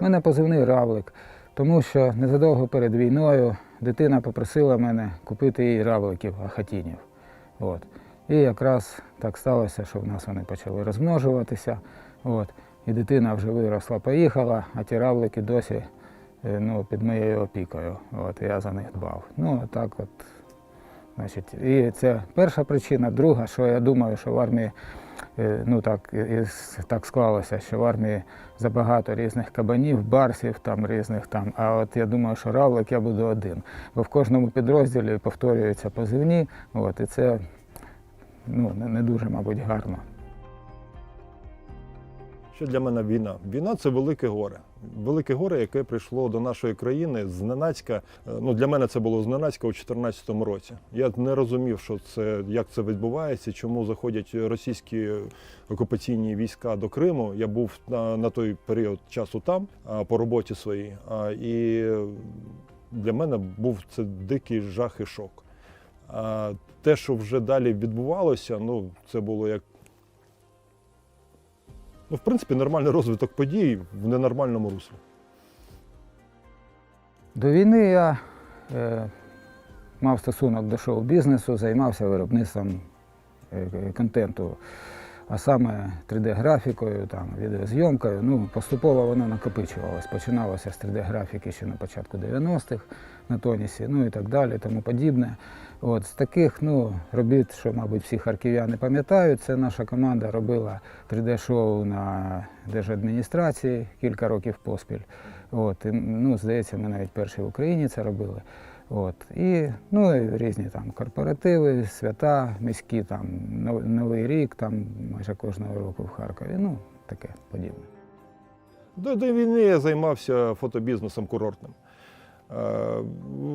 Мене позивний равлик, тому що незадовго перед війною дитина попросила мене купити їй равликів ахатінів. От. І якраз так сталося, що в нас вони почали розмножуватися. От. І дитина вже виросла, поїхала, а ті равлики досі е, ну, під моєю опікою. От, я за них дбав. Ну, так от. Значить, і це перша причина. Друга, що я думаю, що в армії е, ну так, так склалося, що в армії забагато різних кабанів, барсів, там різних там. А от я думаю, що равлик я буду один. Бо в кожному підрозділі повторюються позивні, от, і це ну, не дуже, мабуть, гарно. Що для мене війна? Війна це велике горе. Велике горе, яке прийшло до нашої країни зненацька. Е, Ну для мене це було зненацька у 2014 році. Я не розумів, що це як це відбувається, чому заходять російські окупаційні війська до Криму. Я був на, на той період часу там по роботі своїй. І для мене був це дикий жах і шок. А те, що вже далі відбувалося, ну це було як Ну, в принципі, нормальний розвиток подій в ненормальному руслі. До війни я е, мав стосунок до шоу-бізнесу, займався виробництвом е, контенту, а саме 3D-графікою, там, відеозйомкою. Ну, поступово воно накопичувалось. Починалося з 3D-графіки ще на початку 90-х на Тонісі, ну і так далі, тому подібне. От, з таких ну, робіт, що, мабуть, всі харків'яни пам'ятають, це наша команда робила 3D-шоу на держадміністрації кілька років поспіль. От, і, ну, здається, ми навіть перші в Україні це робили. От, і, ну, і різні там корпоративи, свята, міські, там, Новий рік, там майже кожного року в Харкові. Ну, таке подібне. До, до війни я займався фотобізнесом курортним. Е,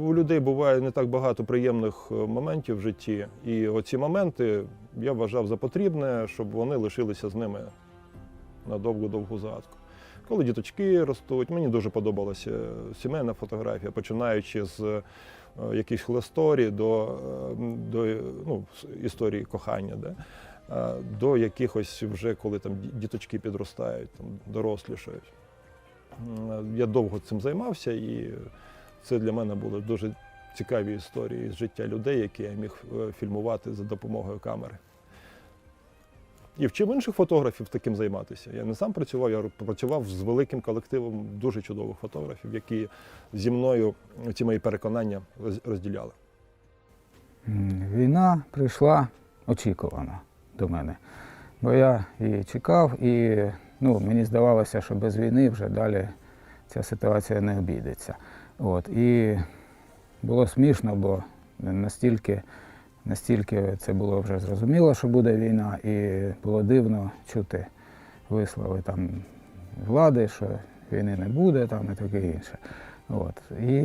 У людей буває не так багато приємних е, моментів в житті, і оці моменти я вважав за потрібне, щоб вони лишилися з ними на довгу-довгу загадку. Коли діточки ростуть, мені дуже подобалася сімейна фотографія, починаючи з е, якихось лесторій до, е, до ну, історії кохання. Да? е, До якихось вже коли там діточки підростають, там, дорослішають. Я довго цим займався, і це для мене були дуже цікаві історії з життя людей, які я міг фільмувати за допомогою камери. І вчив інших фотографів таким займатися. Я не сам працював, я працював з великим колективом дуже чудових фотографів, які зі мною ці мої переконання розділяли. Війна прийшла очікувано до мене. Бо я її чекав, і ну, мені здавалося, що без війни вже далі ця ситуація не обійдеться. От, і було смішно, бо настільки, настільки це було вже зрозуміло, що буде війна, і було дивно чути вислови там влади, що війни не буде, там і таке інше. От. І,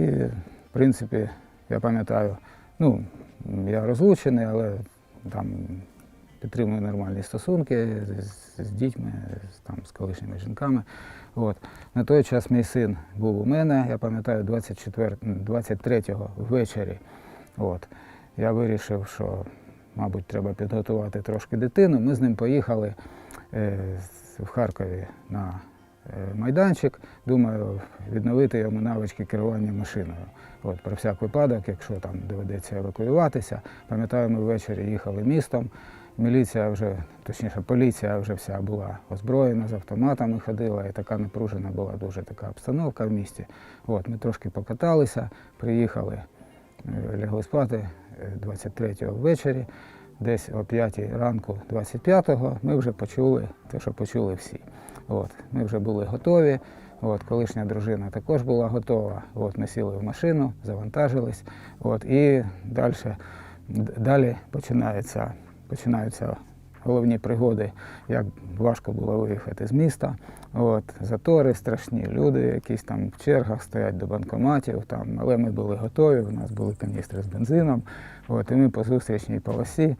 в принципі, я пам'ятаю, ну, я розлучений, але там підтримую нормальні стосунки з, з дітьми, з, там, з колишніми жінками. От. На той час мій син був у мене, я пам'ятаю, 24, 23-го ввечері. От. Я вирішив, що, мабуть, треба підготувати трошки дитину. Ми з ним поїхали е, в Харкові на е, майданчик. Думаю, відновити йому навички керування машиною. От, про всяк випадок, якщо там доведеться евакуюватися. Пам'ятаю, ми ввечері їхали містом. Міліція вже, точніше, поліція вже вся була озброєна, з автоматами ходила, і така напружена була дуже така обстановка в місті. От, ми трошки покаталися, приїхали, е, лягли спати 23-го ввечері, десь о 5 ранку 25-го ми вже почули те, що почули всі. От, ми вже були готові. От, колишня дружина також була готова. От, ми сіли в машину, завантажились. От, і далі, далі починається, починаються головні пригоди, як важко було виїхати з міста. От, затори страшні, люди якісь там в чергах стоять до банкоматів, там, але ми були готові, у нас були каністри з бензином. От, і ми по зустрічній полосі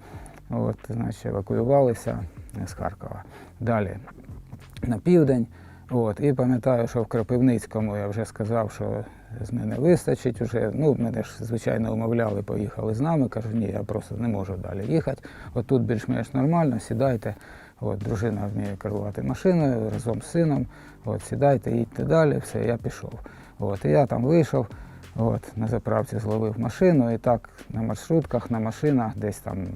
от, значить, евакуювалися з Харкова. Далі на південь. От, і пам'ятаю, що в Кропивницькому я вже сказав, що з мене вистачить. Уже. Ну, мене ж, звичайно, умовляли, поїхали з нами. Кажу, ні, я просто не можу далі їхати. От тут більш-менш нормально, сідайте. От, дружина вміє керувати машиною разом з сином. От, сідайте, їдьте далі, все, я пішов. От, і я там вийшов, от, на заправці зловив машину і так на маршрутках, на машинах десь там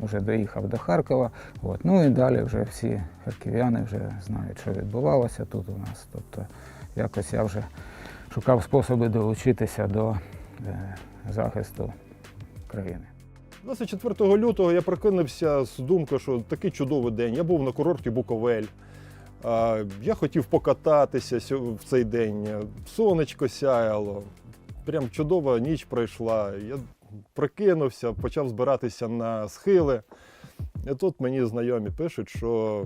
вже доїхав до Харкова. От, ну і далі вже всі харків'яни вже знають, що відбувалося тут у нас. Тобто якось я вже шукав способи долучитися до е, захисту країни. 24 лютого я прокинувся з думкою, що такий чудовий день. Я був на курорті Буковель. Я хотів покататися в цей день. Сонечко сяяло. Прям чудова ніч пройшла. Я прокинувся, почав збиратися на схили. І тут мені знайомі пишуть, що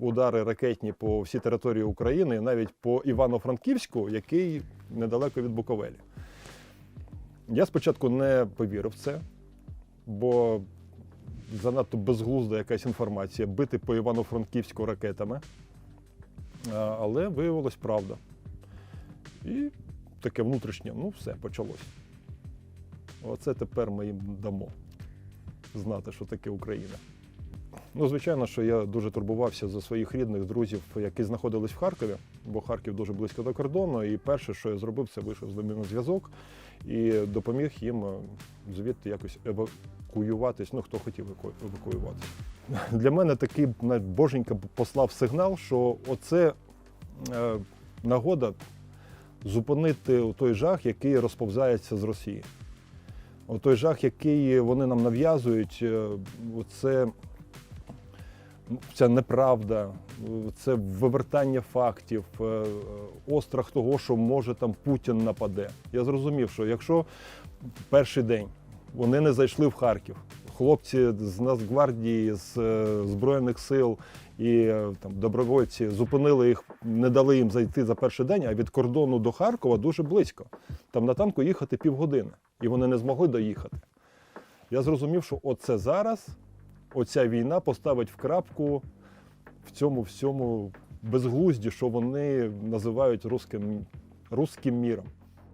удари ракетні по всій території України, навіть по Івано-Франківську, який недалеко від Буковелі. Я спочатку не повірив в це, бо занадто безглузда якась інформація бити по Івано-Франківську ракетами. Але виявилось правда. І таке внутрішнє, ну все, почалось. Оце тепер ми їм дамо знати, що таке Україна. Ну, звичайно, що я дуже турбувався за своїх рідних друзів, які знаходились в Харкові, бо Харків дуже близько до кордону. І перше, що я зробив, це вийшов з ними на зв'язок і допоміг їм е, звідти якось евакуюватись. Ну, хто хотів евакуюватися. Для мене такий боженька послав сигнал, що оце е, нагода зупинити той жах, який розповзається з Росії. О, той жах, який вони нам нав'язують, е, це ця неправда, це вивертання фактів, е, острах того, що може там Путін нападе. Я зрозумів, що якщо перший день вони не зайшли в Харків, хлопці з Нацгвардії, з е, Збройних сил і е, там добровольці зупинили їх, не дали їм зайти за перший день, а від кордону до Харкова дуже близько. Там на танку їхати півгодини, і вони не змогли доїхати. Я зрозумів, що оце зараз оця війна поставить в крапку в цьому всьому безглузді, що вони називають руським, руським міром.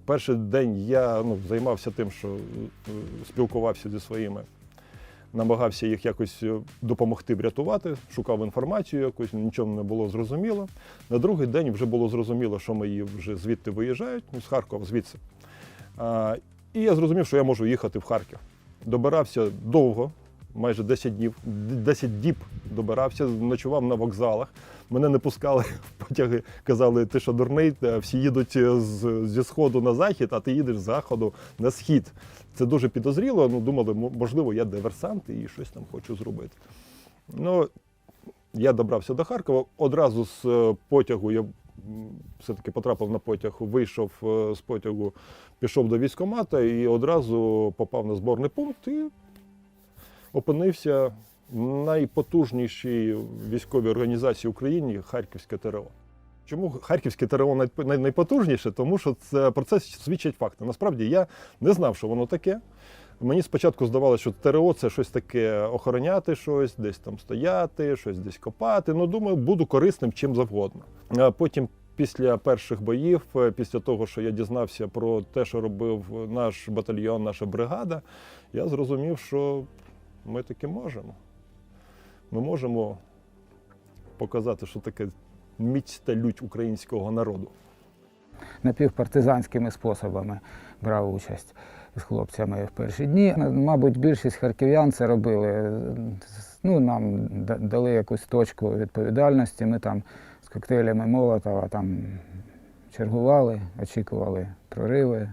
Перший день я ну, займався тим, що е, спілкувався зі своїми, намагався їх якось е, допомогти врятувати, шукав інформацію якусь, нічого не було зрозуміло. На другий день вже було зрозуміло, що мої вже звідти виїжджають, ну, з Харкова, звідси. А, і я зрозумів, що я можу їхати в Харків. Добирався довго, майже 10 днів, 10 діб добирався, ночував на вокзалах. Мене не пускали в потяги, казали, ти що дурний, всі їдуть з, зі сходу на захід, а ти їдеш з заходу на схід. Це дуже підозріло. Ну, думали, можливо, я диверсант і щось там хочу зробити. Ну, я добрався до Харкова. Одразу з е, потягу я все-таки потрапив на потяг, вийшов е, з потягу, пішов до військкомата і одразу попав на зборний пункт і опинився в найпотужнішій військовій організації в Україні Харківське ТРО. Чому Харківське ТРО най- най- найпотужніше? Тому що це про це свідчать факти. Насправді я не знав, що воно таке. Мені спочатку здавалося, що ТРО це щось таке охороняти щось, десь там стояти, щось десь копати. Ну, думаю, буду корисним чим завгодно. А потім, після перших боїв, е, після того, що я дізнався про те, що робив наш батальйон, наша бригада, я зрозумів, що ми таки можемо. Ми можемо показати, що таке міць та лють українського народу. напівпартизанськими способами брав участь з хлопцями в перші дні. Мабуть, більшість харків'ян це робили. Ну, нам дали якусь точку відповідальності. Ми там з коктейлями Молотова там чергували, очікували прориви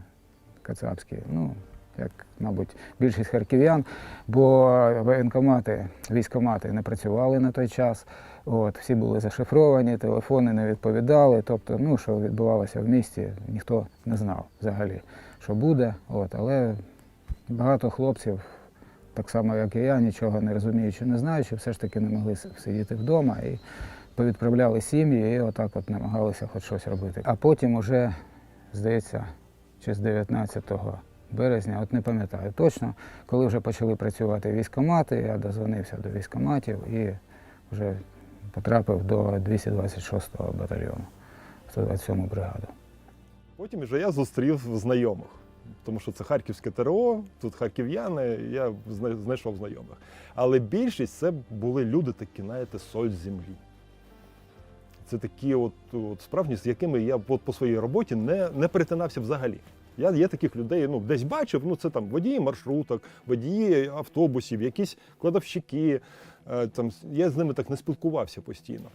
кацапські. Ну, як, мабуть, більшість харків'ян, бо воєнкомати, військкомати не працювали на той час. От, всі були зашифровані, телефони не відповідали. Тобто, ну, що відбувалося в місті, ніхто не знав взагалі, що буде. От, але багато хлопців, так само як і я, нічого не розуміючи, не знаючи, все ж таки не могли сидіти вдома і повідправляли сім'ї і отак от намагалися хоч щось робити. А потім уже, здається, чи з 19 березня, от не пам'ятаю точно, коли вже почали працювати військкомати, я дозвонився до військкоматів і вже потрапив до 226-го батальйону, 127-му бригаду. Потім вже я зустрів знайомих. тому що це харківське ТРО, тут харків'яни, я знайшов знайомих. Але більшість це були люди такі, знаєте, соль землі. Це такі от, от справжні, з якими я от по своїй роботі не, не перетинався взагалі. Я є таких людей, ну десь бачив, ну це там водії маршруток, водії автобусів, якісь кладовщики. е, Там я з ними так не спілкувався постійно.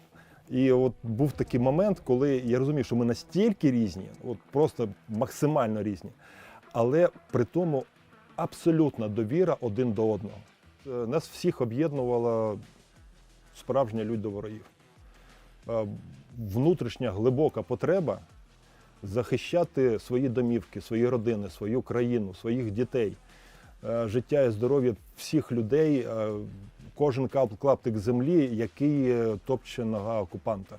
І от був такий момент, коли я розумів, що ми настільки різні, от просто максимально різні, але при тому абсолютна довіра один до одного. Е, Нас всіх об'єднувала справжня лють до ворогів. Е, Внутрішня глибока потреба захищати свої домівки, свої родини, свою країну, своїх дітей, е, життя і здоров'я всіх людей, е, кожен клаптик землі, який е, топче нога окупанта.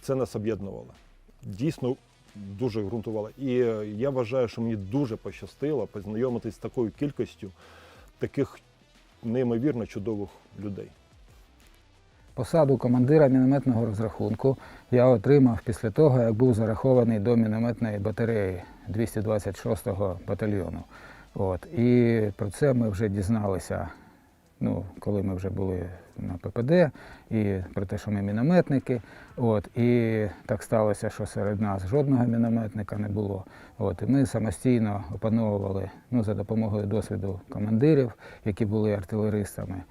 Це нас об'єднувало. Дійсно дуже ґрунтувало. І я вважаю, що мені дуже пощастило познайомитись з такою кількістю таких неймовірно чудових людей. Посаду командира мінометного розрахунку я отримав після того, як був зарахований до мінометної батареї 226-го батальйону. От. І про це ми вже дізналися, ну, коли ми вже були на ППД, і про те, що ми мінометники. От. І так сталося, що серед нас жодного мінометника не було. От. І ми самостійно опановували ну, за допомогою досвіду командирів, які були артилеристами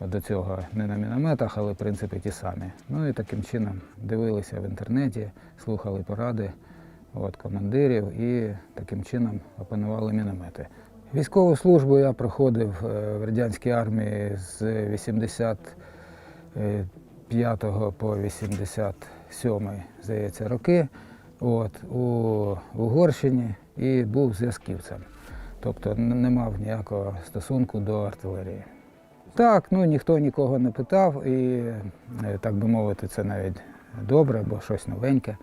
до цього не на мінометах, але в принципі ті самі. Ну і таким чином дивилися в інтернеті, слухали поради от, командирів і таким чином опанували міномети. Військову службу я проходив е, в радянській армії з 85 по 87, здається, роки. От, у Угорщині і був зв'язківцем. Тобто не мав ніякого стосунку до артилерії. Так, ну ніхто нікого не питав, і е, так би мовити, це навіть добре, бо щось новеньке.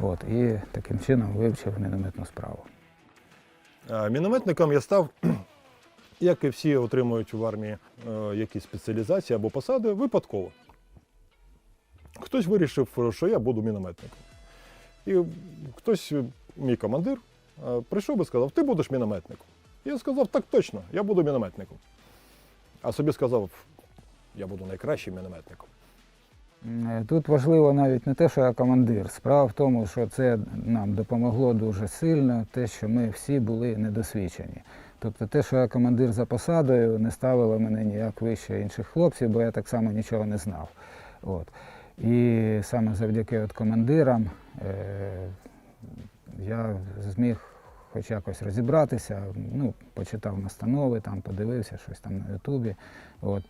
От, і таким чином вивчив мінометну справу. Мінометником я став, як і всі отримують в армії е, якісь спеціалізації або посади, випадково. Хтось вирішив, що я буду мінометником. І хтось, е, мій командир, прийшов і сказав, ти будеш мінометником. Я сказав, так точно, я буду мінометником. А собі сказав, я буду найкращим мінометником. Тут важливо навіть не те, що я командир. Справа в тому, що це нам допомогло дуже сильно, те, що ми всі були недосвідчені. Тобто те, що я командир за посадою, не ставило мене ніяк вище інших хлопців, бо я так само нічого не знав. От. І саме завдяки от командирам е, я зміг хоч якось розібратися, ну, почитав настанови, там, подивився щось там на Ютубі. От,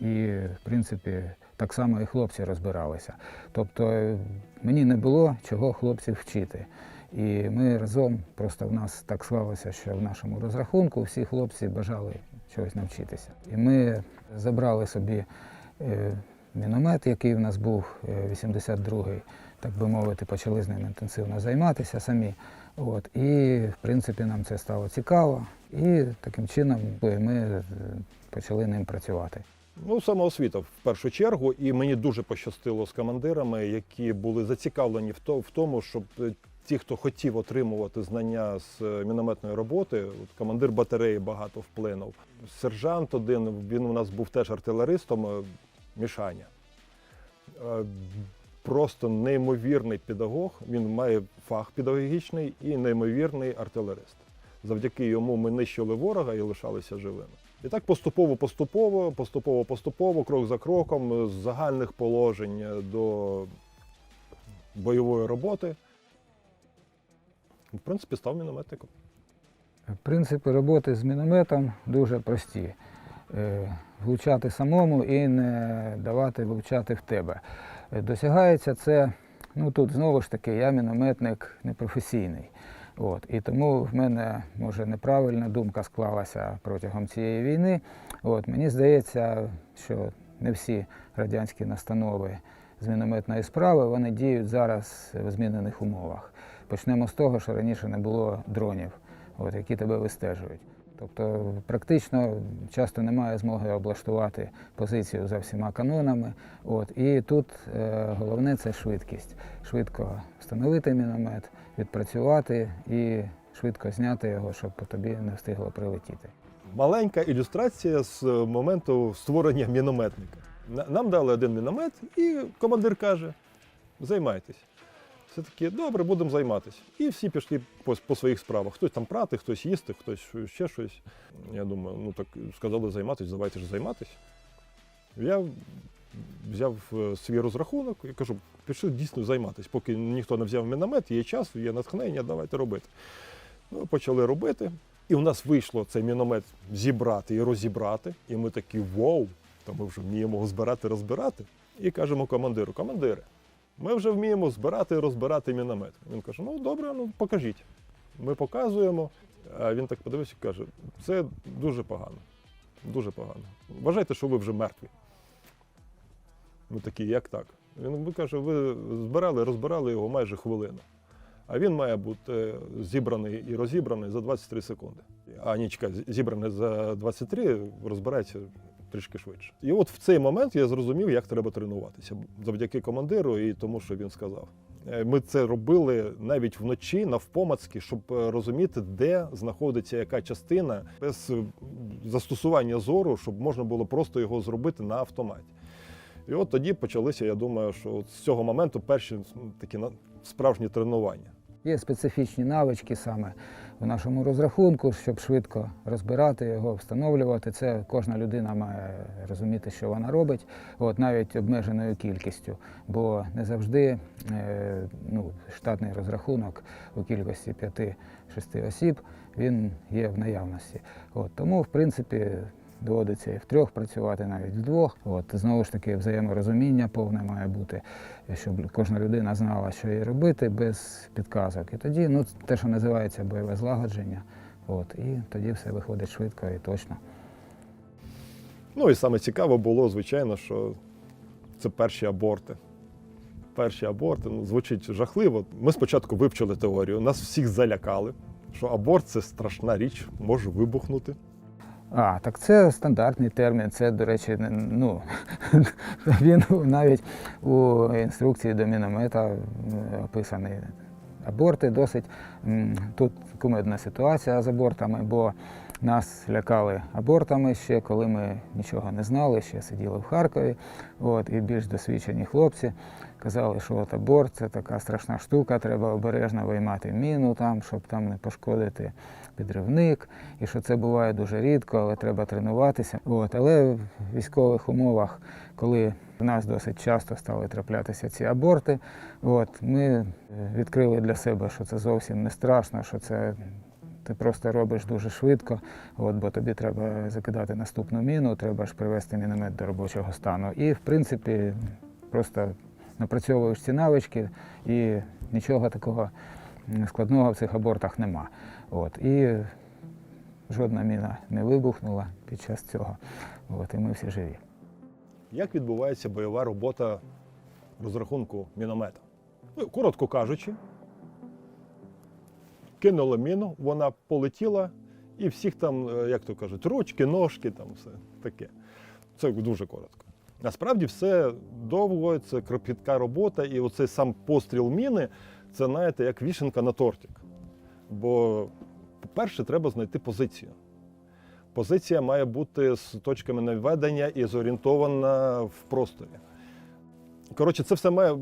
і, в принципі, так само і хлопці розбиралися. Тобто е, мені не було чого хлопців вчити. І ми разом, просто в нас так склалося, що в нашому розрахунку всі хлопці бажали чогось навчитися. І ми забрали собі е, міномет, який в нас був, е, 82-й, так би мовити, почали з ним інтенсивно займатися самі. От, і, в принципі, нам це стало цікаво. І таким чином ми е, почали ним працювати. Ну, самоосвіта в першу чергу, і мені дуже пощастило з командирами, які були зацікавлені в то- в тому, щоб е, ті, хто хотів отримувати знання з е, мінометної роботи, от командир батареї багато вплинув. Сержант один, він у нас був теж артилеристом, е, Мішаня. Просто неймовірний педагог. Він має фах педагогічний і неймовірний артилерист. Завдяки йому ми нищили ворога і лишалися живими. І так поступово, поступово, поступово, поступово, крок за кроком, з загальних положень до бойової роботи. В принципі, став мінометником. Принципи роботи з мінометом дуже прості. Е, Влучати самому і не давати влучати в тебе. Досягається це, ну тут знову ж таки, я мінометник непрофесійний. От, і тому в мене може неправильна думка склалася протягом цієї війни. От, мені здається, що не всі радянські настанови з мінометної справи вони діють зараз в змінених умовах. Почнемо з того, що раніше не було дронів, от, які тебе вистежують. Тобто практично часто немає змоги облаштувати позицію за всіма канонами. От, і тут е, головне це швидкість. Швидко встановити міномет, відпрацювати і швидко зняти його, щоб по тобі не встигло прилетіти. Маленька ілюстрація з моменту створення мінометника. Нам дали один міномет, і командир каже: займайтесь. Все таки, добре, будемо займатися. І всі пішли по, по своїх справах. Хтось там прати, хтось їсти, хтось ще щось. Я думаю, ну так сказали займатися, давайте ж займатися. Я взяв е, свій розрахунок і кажу, пішли дійсно займатися. Поки ніхто не взяв міномет, є час, є натхнення, давайте робити. Ну, почали робити. І у нас вийшло цей міномет зібрати і розібрати. І ми такі вау, то ми вже вміємо його збирати, розбирати. І кажемо командиру: командире, ми вже вміємо збирати і розбирати міномет. Він каже: ну добре, ну покажіть. Ми показуємо. А він так подивився і каже: це дуже погано. Дуже погано. Вважайте, що ви вже мертві. Ми такі, як так? Він каже, ви збирали, розбирали його майже хвилину. А він має бути зібраний і розібраний за 23 секунди. А ні, чекай, зібраний за 23, розбирається трішки швидше. І от в цей момент я зрозумів, як треба тренуватися завдяки командиру і тому, що він сказав. Е, Ми це робили навіть вночі навпомацьки, щоб е, розуміти, де знаходиться яка частина без е, застосування зору, щоб можна було просто його зробити на автоматі. І от тоді почалися, я думаю, що з цього моменту перші такі справжні тренування. Є специфічні навички саме в нашому розрахунку, щоб швидко розбирати його, встановлювати. Це кожна людина має розуміти, що вона робить, от навіть обмеженою кількістю, бо не завжди е, ну, штатний розрахунок у кількості 5-6 осіб він є в наявності. От, тому, в принципі, доводиться і втрьох працювати, навіть вдвох. От, знову ж таки, взаєморозуміння повне має бути, щоб кожна людина знала, що їй робити без підказок. І тоді ну, те, що називається бойове злагодження, от, і тоді все виходить швидко і точно. Ну і саме цікаво було, звичайно, що це перші аборти. Перші аборти ну, звучить жахливо. Ми спочатку вивчили теорію, нас всіх залякали, що аборт це страшна річ, може вибухнути. А, так це стандартний термін. Це, до речі, ну, він навіть у інструкції до міномета е, описаний. Аборти досить тут кумедна ситуація з абортами, бо нас лякали абортами ще, коли ми нічого не знали, ще сиділи в Харкові. От, і більш досвідчені хлопці казали, що от аборт це така страшна штука, треба обережно виймати міну, там, щоб там не пошкодити підривник, і що це буває дуже рідко, але треба тренуватися. От, але в військових умовах, коли в нас досить часто стали траплятися ці аборти, от, ми е, відкрили для себе, що це зовсім не страшно, що це ти просто робиш дуже швидко, от, бо тобі треба закидати наступну міну, треба ж привести міномет до робочого стану. І, в принципі, просто напрацьовуєш ці навички, і нічого такого складного в цих абортах нема. От, і жодна міна не вибухнула під час цього. От, і ми всі живі. Як відбувається бойова робота розрахунку міномета? Ну, коротко кажучи, кинули міну, вона полетіла, і всіх там, е, як то кажуть, ручки, ножки, там все таке. Це дуже коротко. Насправді все довго, це кропітка робота, і оцей сам постріл міни це, знаєте, як вішенка на тортик. Бо, по-перше, треба знайти позицію. Позиція має бути з точками наведення і зорієнтована в просторі. Коротше, це все має,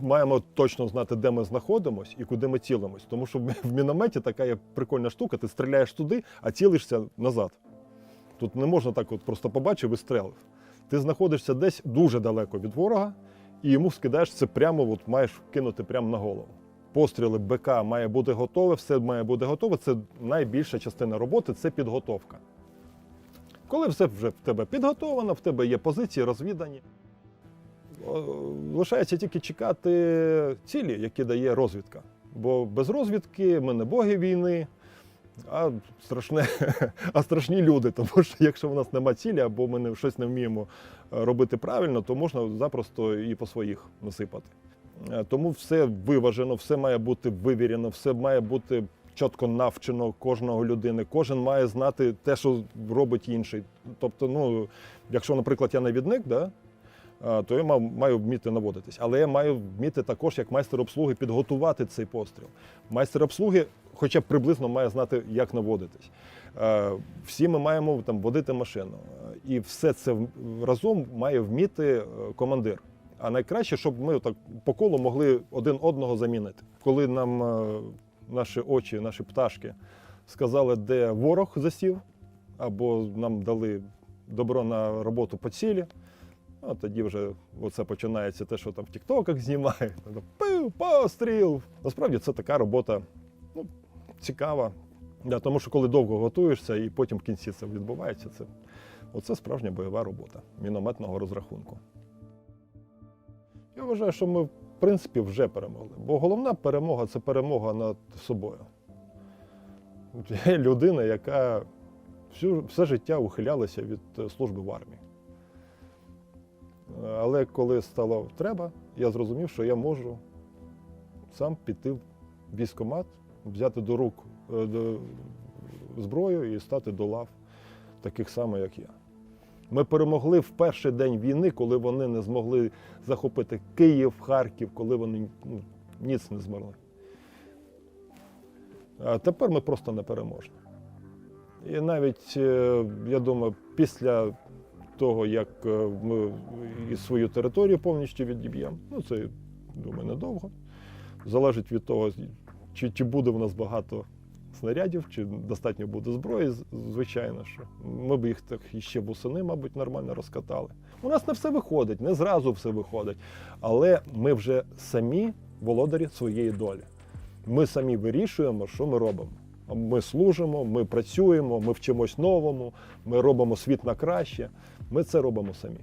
маємо точно знати, де ми знаходимося і куди ми цілимось. Тому що в мінометі така є прикольна штука, ти стріляєш туди, а цілишся назад. Тут не можна так от просто побачив і стрелив. Ти знаходишся десь дуже далеко від ворога, і йому скидаєш це прямо, от маєш кинути прямо на голову. Постріли БК має бути готове, все має бути готове. Це найбільша частина роботи це підготовка. Коли все вже в тебе підготовлено, в тебе є позиції розвідані. Лишається тільки чекати цілі, які дає розвідка. Бо без розвідки ми не боги війни, а, страшне, а страшні люди. Тому що якщо в нас нема цілі або ми не, щось не вміємо е, робити правильно, то можна запросто і по своїх насипати. Е, Тому все виважено, все має бути вивірено, все має бути чітко навчено кожного людини. Кожен має знати те, що робить інший. Тобто, ну, якщо, наприклад, я навідник, да, то я маю вміти наводитись. Але я маю вміти також, як майстер обслуги, підготувати цей постріл. Майстер обслуги хоча б приблизно має знати, як наводитись. Е, Всі ми маємо там водити машину. І все це разом має вміти е, командир. А найкраще, щоб ми так по колу могли один одного замінити. Коли нам е, наші очі, наші пташки сказали, де ворог засів, або нам дали добро на роботу по цілі, а тоді вже оце починається те, що там в Тіктоках знімають. Постріл. Насправді це така робота ну, цікава. Да, тому що коли довго готуєшся і потім в кінці це відбувається, це, оце справжня бойова робота мінометного розрахунку. Я вважаю, що ми, в принципі, вже перемогли. Бо головна перемога це перемога над собою. Я людина, яка всю, все життя ухилялася від е, служби в армії. Але коли стало треба, я зрозумів, що я можу сам піти в військкомат, взяти до рук е, зброю і стати до лав таких само, як я. Ми перемогли в перший день війни, коли вони не змогли захопити Київ, Харків, коли вони ну, ніц не змогли. А тепер ми просто не переможні. І навіть, е, я думаю, після того, як е, ми і свою територію повністю відіб'ємо, ну це, думаю, недовго. Залежить від того, чи, чи буде в нас багато снарядів, чи достатньо буде зброї, звичайно, що ми б їх так іще восени, мабуть, нормально розкатали. У нас не все виходить, не зразу все виходить. Але ми вже самі володарі своєї долі. Ми самі вирішуємо, що ми робимо. Ми служимо, ми працюємо, ми вчимось новому, ми робимо світ на краще. Ми це робимо самі.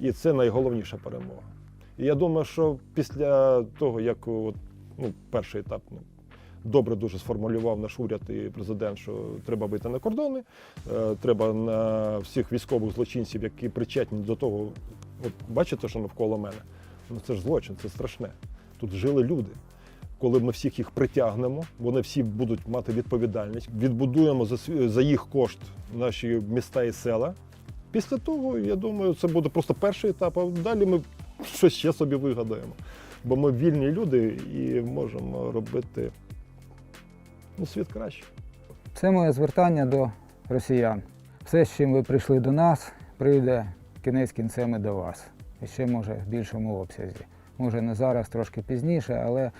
І це найголовніша перемога. І я думаю, що після того, як от, ну, перший етап ну, добре дуже сформулював наш уряд і президент, що треба вийти на кордони, е, треба на всіх військових злочинців, які причетні до того, от бачите, що навколо мене. Ну це ж злочин, це страшне. Тут жили люди. Коли ми всіх їх притягнемо, вони всі будуть мати відповідальність, відбудуємо за, за їх кошт наші міста і села. Pісля того, я думаю, це буде просто перший етап, а далі ми щось ще собі вигадаємо. Бо ми вільні люди і можемо робити ну, світ краще. Це моє звертання до росіян. Все, з чим ви прийшли до нас, прийде кінець кінцем і до вас. І ще може в більшому обсязі. Може не зараз, трошки пізніше, але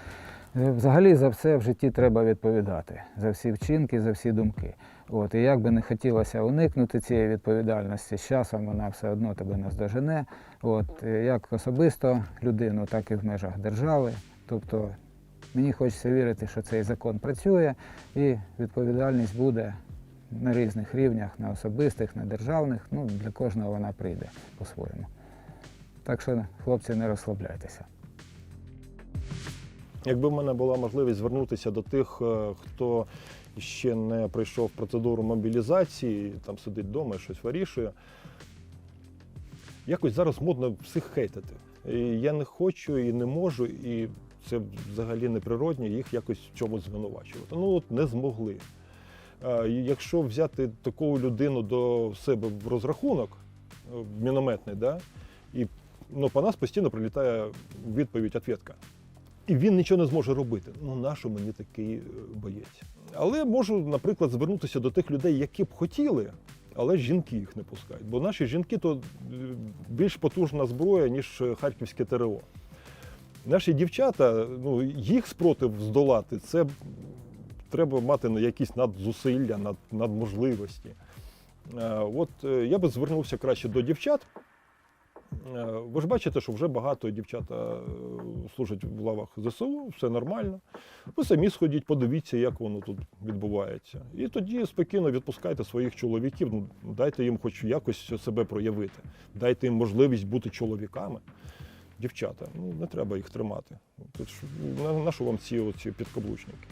взагалі за все в житті треба відповідати. За всі вчинки, за всі думки. От, і як би не хотілося уникнути цієї відповідальності, з часом вона все одно тебе наздожене. От, е, як особисто людину, так і в межах держави. Тобто мені хочеться вірити, що цей закон працює і відповідальність буде на різних рівнях, на особистих, на державних. Ну, для кожного вона прийде по-своєму. Так що, хлопці, не розслабляйтеся. Якби в мене була можливість звернутися до тих, е, хто ще не пройшов процедуру мобілізації, там сидить вдома і щось вирішує. Якось зараз модно всіх хейтити. Я не хочу і не можу, і це взагалі неприродні їх якось в чомусь звинувачувати. Ну от не змогли. Якщо взяти таку людину до себе в розрахунок, е, мінометний, да, і ну, по нас постійно прилітає відповідь, відповідка. І він нічого не зможе робити. Ну, нащо мені такий е, боєць? Але можу, наприклад, звернутися до тих людей, які б хотіли, але жінки їх не пускають. Бо наші жінки то е, більш потужна зброя, ніж е, харківське ТРО. Наші дівчата, ну, їх спротив здолати, це треба мати на якісь надзусилля, над, надможливості. От я би звернувся краще до дівчат. Е, Ви ж бачите, що вже багато дівчата е, служать в лавах ЗСУ, все нормально. Ви самі сходіть, подивіться, як воно тут відбувається. І тоді спокійно відпускайте своїх чоловіків, ну, дайте їм хоч якось себе проявити, дайте їм можливість бути чоловіками. Дівчата, ну не треба їх тримати. Тут ж, на, на що вам ці оці підкаблучники?